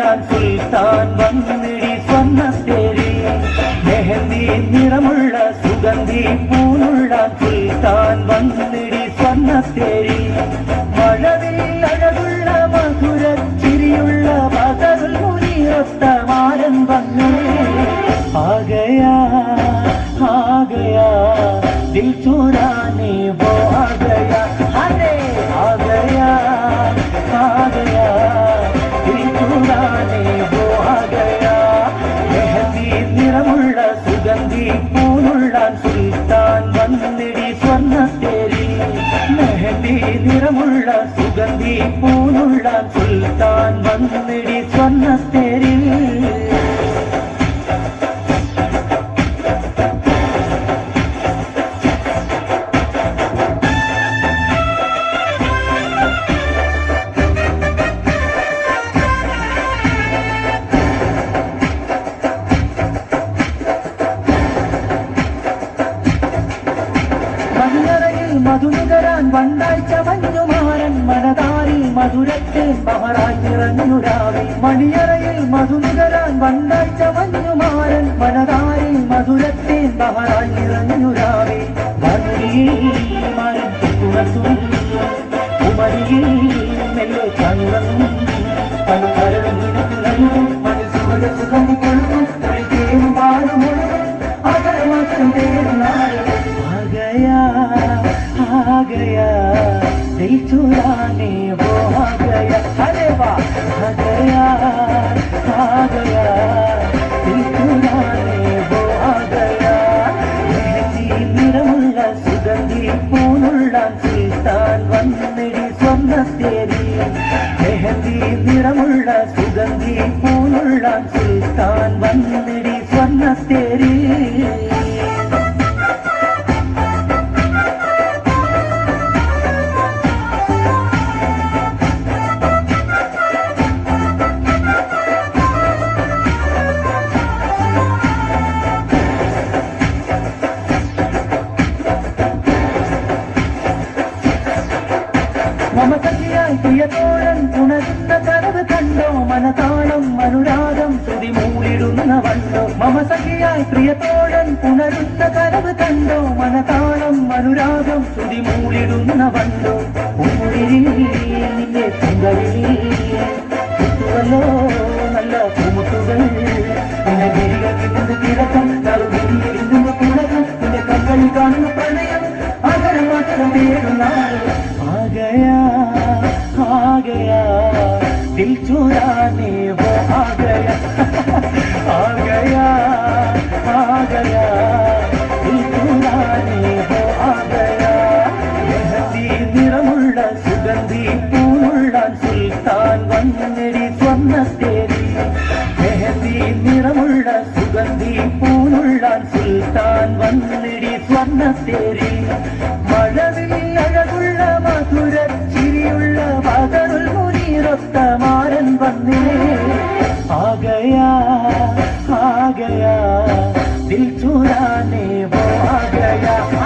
പൂനുള്ള സുൽത്താൻ വന്നിടി സ്വർണത്തേരി മെഹന്തി നിറമുള്ള സുഗന്ധി പൂനുള്ള സുഗന്ധി പൂനുള്ള സുൽത്താൻ വന്നിടി സ്വർണത്തേരി മെഹന്തി നിറമുള്ള സുഗന്ധി പൂനുള്ള സുൽത്താൻ വന്നിടി സ്വർണത്തേരി മഞ്ഞറയിൽ മധുനുകരാൻ വണ്ടാഴ്ച മഞ്ഞുമാരൻ മനതാരിൽ മധുരത്തിൽ മഹറായി നിറഞ്ഞുരാവി മണിയറയിൽ മധുനുകരാൻ വണ്ടാഴ്ച മഞ്ഞുമാരൻ മനതാരിൽ മധുരത്തിൽ മഹറായി നിറഞ്ഞുരാവി മധുരിയിൽ സുഖം ഉമരിയിൽ നിനക്കും മനസ്സുകളെ സുഗന്ധി गया दिल चुराने वो आ गया अरे वाह आ गया आ गया दिल चुराने वो आ गया മെഹന്തി നിറമുള്ള സുഗന്ധി പൂനുള്ള സുൽത്താൻ വന്നിടി സ്വർണ്ണത്തേരി ഭാവസഖിയായി പ്രിയത്തോടൻ പുണരുത്ത കരവ് കണ്ടോ? മനതാളം മനുരാഗം ശ്രുതി മൂളിടുന്ന വണ്ടോ നിന്റെ പുങ്കവിളി ോ നല്ല പൂമുത്തുകൾ കാണുന്ന പ്രണയം ആകരം മാത്രം തേടുന്ന ആകയാ ആകയാ ദിൽ ചൂരാനേ സുഗന്ധി പൂനുള്ള സുൽത്താൻ വന്നിടി സ്വർണത്തേരി. മെഹന്തി നിറമുള്ള സുഗന്ധി പൂനുള്ള സുൽത്താൻ വന്നിടി സ്വർണത്തേരി. മഴവിൽ അഴകുള്ള മധുര ചിരിയുള്ള പകരുൾ മുനീറൊത്ത മാരൻ വന്നേ. ആ ഗയാ ആ ഗയാ दिल चुराने वो आ गया